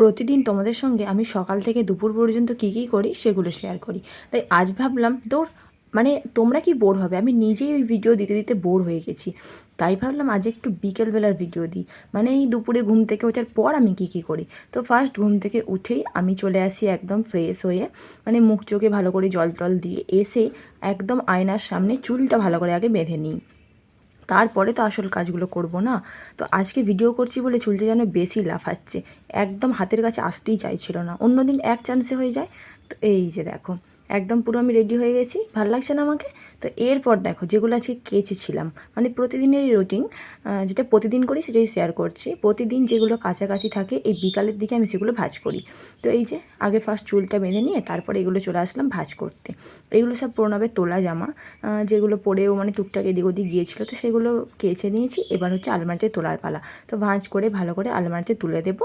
প্রতিদিন তোমাদের সঙ্গে আমি সকাল থেকে দুপুর পর্যন্ত কী কী করি সেগুলো শেয়ার করি। তাই আজ ভাবলাম তোর মানে তোমরা কি বোর হবে? আমি নিজেই ওই ভিডিও দিতে দিতে বোর হয়ে গেছি। তাই ভাবলাম আজ একটু বিকেলবেলার ভিডিও দিই। মানে এই দুপুরে ঘুম থেকে ওঠার পর আমি কী কী করি? তো ফার্স্ট ঘুম থেকে উঠেই আমি চলে আসি একদম ফ্রেশ হয়ে মানে মুখ চোখে ভালো করে জল টল দিয়ে এসে একদম আয়নার সামনে চুলটা ভালো করে আগে বেঁধে নিই। তারপরে তো আসল কাজগুলো করব না। তো আজকে ভিডিও করছি বলে চুলটা যেন বেশি লাফাচ্ছে। একদম হাতের কাছে আসতেই চাইছিল না। অন্যদিন এক চান্সে হয়ে যায়। তো এই যে দেখো। একদম পুরো আমি রেডি হয়ে গেছি, ভালো লাগছে না আমাকে? তো এরপর দেখো, যেগুলো আজকে কেচেছিলাম মানে প্রতিদিনেরই রুটিন যেটা প্রতিদিন করি সেটাই শেয়ার করছি। প্রতিদিন যেগুলো কাছাকাছি থাকে, এই বিকালের দিকে আমি সেগুলো ভাজ করি। তো এই যে, আগে ফার্স্ট চুলটা বেঁধে নিয়ে তারপরে এগুলো চলে আসলাম ভাজ করতে। এগুলো সব প্রণবের তোলা জামা যেগুলো পরেও মানে টুকটাক এদিক ওদিক গিয়েছিল, তো সেগুলো কেচে নিয়েছি। এবার হচ্ছে আলমারিতে তোলার পালা। তো ভাঁজ করে, ভালো করে আলমারিতে তুলে দেবো।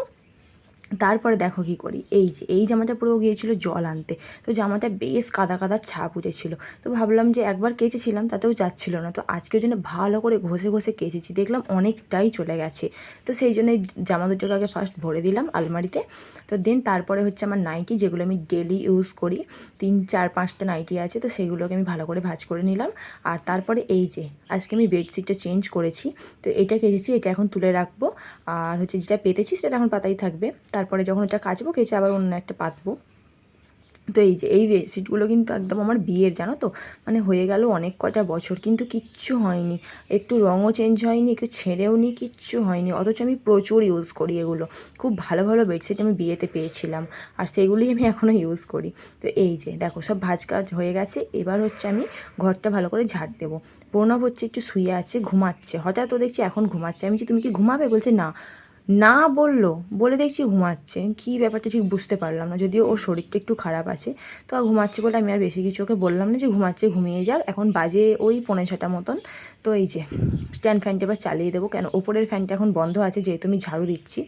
তারপরে দেখো কী করি? এই যে, এই জামাটা পুরো গিয়েছিল জল আনতে। তো জামাটা বেশ কাদা কাদা ছাপ উঠেছিল। তো ভাবলাম যে একবার কেচেছিলাম, তাতেও যাচ্ছিল না। তো আজকের জন্য ভালো করে ঘষে ঘষে কেচেছি। দেখলাম অনেকটাই চলে গেছে। তো সেই জন্য জামা দুটোকে আগে ফার্স্ট ভরে দিলাম আলমারিতে। তো দেন তারপরে হচ্ছে আমার নাইটি যেগুলো আমি ডেলি ইউজ করি, তিন, চার, পাঁচটা নাইটি আছে, তো সেইগুলোকে আমি ভালো করে ভাজ করে নিলাম। আর তারপরে এই যে, আজকে আমি বেডশিটটা চেঞ্জ করেছি। তো এটা কেচেছি, এটা এখন তুলে রাখব। আর হচ্ছে যেটা পেতেছি সেটা এখন পাতাই থাকবে। তারপরে যখন ওটা কাচবো, কেচে আবার অন্য একটা পাতবো। তো এই যে, এই বেডশিটগুলো কিন্তু একদম আমার বিয়ের, জানো তো? মানে হয়ে গেল অনেক কটা বছর, কিন্তু কিচ্ছু হয়নি। একটু রঙও চেঞ্জ হয়নি, একটু ছেড়েও নি, কিচ্ছু হয়নি। অথচ আমি প্রচুর ইউজ করি এগুলো। খুব ভালো ভালো বেডশিট আমি বিয়েতে পেয়েছিলাম, আর সেগুলোই আমি এখনও ইউজ করি। তো এই যে, দেখো, সব ভাজ কাজ হয়ে গেছে। এবার হচ্ছে আমি ঘরটা ভালো করে ঝাড় দেবো। প্রণব হচ্ছে একটু শুয়ে আছে, ঘুমাচ্ছে। হঠাৎ ও দেখছি এখন ঘুমাচ্ছে। আমি যে তুমি কি ঘুমাবে? বলছে, না। না বলল, বলে দেখছি ঘুমাচ্ছে। কী ব্যাপারটা ঠিক বুঝতে পারলাম না। যদিও ওর শরীরটা একটু খারাপ আছে, তো ঘুমাচ্ছে বলে আমি আর বেশি কিছু ওকে বললাম না যে ঘুমাচ্ছে, ঘুমিয়ে যাক। এখন বাজে ওই পনেরো ছটা মতন। তো এই যে, স্ট্যান্ড ফ্যানটা এবার চালিয়ে দেবো কেন? ওপরের ফ্যানটা এখন বন্ধ আছে যেহেতু আমি ঝাড়ু দিচ্ছি।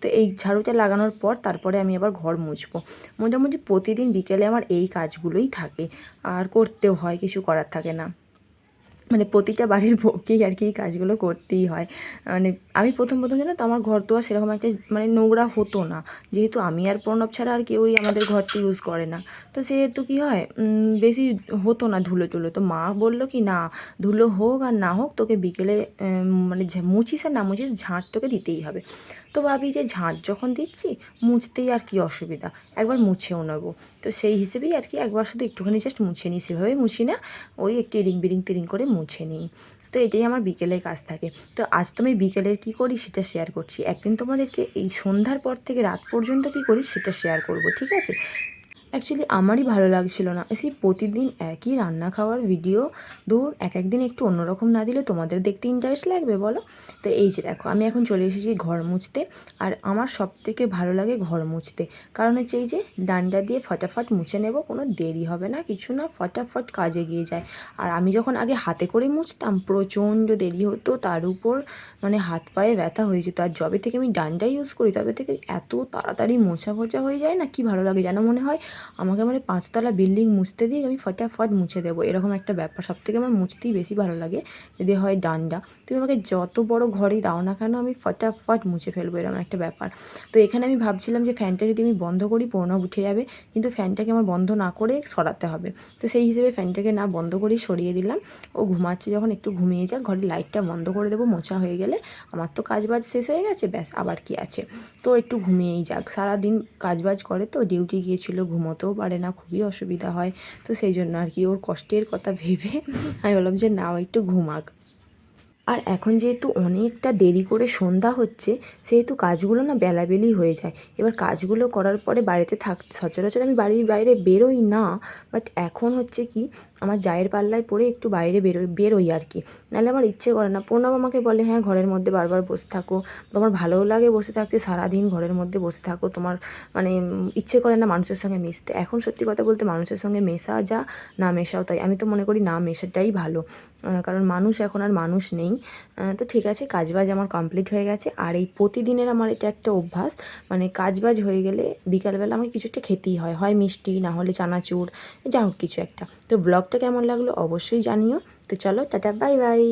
তো এই ঝাড়ুটা লাগানোর পর তারপরে আমি আবার ঘর মুছবো। মোটামুটি প্রতিদিন বিকেলে আমার এই কাজগুলোই থাকে। আর করতেও হয়, কিছু করার থাকে না। মানে প্রতিটা বাড়ির বউকেই আর কি এই কাজগুলো করতেই হয়। মানে আমি প্রথম প্রথম জানো তো আমার ঘর তো আর সেরকম একটা মানে নোংরা হতো না। যেহেতু আমি আর প্রণব ছাড়া আর কেউই আমাদের ঘরটি ইউজ করে না। তো সেহেতু কী হয় বেশি হতো না ধুলো টুলো। তো মা বলল কি, না, ধুলো হোক আর না হোক তোকে বিকেলে মানে মুছিস আর না মুছিস, ঝাঁট তোকে দিতেই হবে। তো ভাবি যে ঝাঁট যখন দিচ্ছি, মুছতেই আর কি অসুবিধা। একবার মুছেও নেব। তো সেই হিসেবেই আর কি একবার শুধু একটুখানি জাস্ট মুছে নিই সেভাবে মুছি না। ওই একটু ইরিং বিরিং তিরিং করে মুছে নিই। তো এটাই আমার বিকেলের কাজ থাকে। তো আজ তো আমি বিকেলের কী করি সেটা শেয়ার করছি। একদিন তোমাদেরকে এই সন্ধ্যার পর থেকে রাত পর্যন্ত কী করি সেটা শেয়ার করব, ঠিক আছে? অ্যাকচুয়ালি আমারই ভালো লাগছিল না। সেই প্রতিদিন একই রান্না খাওয়ার ভিডিও দূর এক একদিন একটু অন্যরকম না দিলে তোমাদের দেখতে ইন্টারেস্ট লাগবে, বলো? তো এই যে দেখো, আমি এখন চলে এসেছি ঘর মুছতে। আর আমার সব থেকে ভালো লাগে ঘর মুছতে। কারণ হচ্ছে এই যে ডান্ডা দিয়ে ফটাফট মুছে নেব, কোনো দেরি হবে না, কিছু না, ফটাফট কাজে গিয়ে যায়। আর আমি যখন আগে হাতে করে মুছতাম, প্রচণ্ড দেরি হতো, তার উপর মানে হাত পায়ে ব্যথা হয়ে যেত। আর যবে থেকে আমি ডান্ডা ইউজ করি, তবে থেকে এত তাড়াতাড়ি মোছা ফোছা হয়ে যায় না, কি ভালো লাগে যেন মনে হয়। আমাকে মানে পাঁচতলা বিল্ডিং মুছতে দিয়ে আমি ফটাফট মুছে দেবো। এরকম একটা ব্যাপার। সব থেকে আমার মুছতেই বেশি ভালো লাগে। যদি হয় ডান্ডা। তুমি আমাকে যত বড় ঘরেই দাও না কেন, আমি ফটাফট মুছে ফেলব এরকম একটা ব্যাপার। তো এখানে আমি ভাবছিলাম যে ফ্যানটা যদি আমি বন্ধ করি প্রণব উঠে যাবে। কিন্তু ফ্যানটাকে আমার বন্ধ না করে সরাতে হবে। তো সেই হিসেবে ফ্যানটাকে না বন্ধ করেই সরিয়ে দিলাম। ও ঘুমাচ্ছে যখন একটু ঘুমিয়ে যাক, ঘরের লাইটটা বন্ধ করে দেবো, মোছা হয়ে গেলে। আমার তো কাজ বাজ শেষ হয়ে গেছে, ব্যাস আবার কি আছে। তো একটু ঘুমিয়েই যাক। সারাদিন কাজ বাজ করে তো ডিউটি গিয়েছিল ঘুমোতেও পারে না, খুবই অসুবিধা হয়। তো সেই জন্য আর কি ওর কষ্টের কথা ভেবে আমি বললাম যে, নাও একটু ঘুমাক। আর এখন যেহেতু অনেকটা দেরি করে সন্ধ্যা হচ্ছে, সেহেতু কাজগুলো না বেলাবেলি হয়ে যায়। এবার কাজগুলো করার পরে বাড়িতে থাক, সচরাচর আমি বাড়ির বাইরে বেরোই না বাট এখন হচ্ছে কি, আমার জায়ের পাল্লায় পড়ে একটু বাইরে বেরোই বেরোই আর কি। নাহলে আমার ইচ্ছে করে না। প্রণব আমাকে বলে হ্যাঁ ঘরের মধ্যে বারবার বসে থাকো। তোমার ভালোও লাগে বসে থাকতে, সারাদিন ঘরের মধ্যে বসে থাকো। তোমার মানে ইচ্ছে করে না মানুষের সঙ্গে মিশতে। এখন সত্যি কথা বলতে মানুষের সঙ্গে মেশা যা, না মেশাও তাই। আমি তো মনে করি না মেশাটাই ভালো। কারণ মানুষ এখন আর মানুষ নেই। তো ঠিক আছে, কাজবাজ আমার কমপ্লিট হয়ে গেছে। আর এই প্রতিদিনের আমার এটা একটা অভ্যাস মানে কাজবাজ হয়ে গেলে বিকালবেলা আমাকে কিছু একটা খেতেই হয় হয় মিষ্টি, না হলে চানাচুর যা হোক কিছু একটা। তো ব্লগটা কেমন লাগল অবশ্যই জানিও। তো চলো, টাটা বাই বাই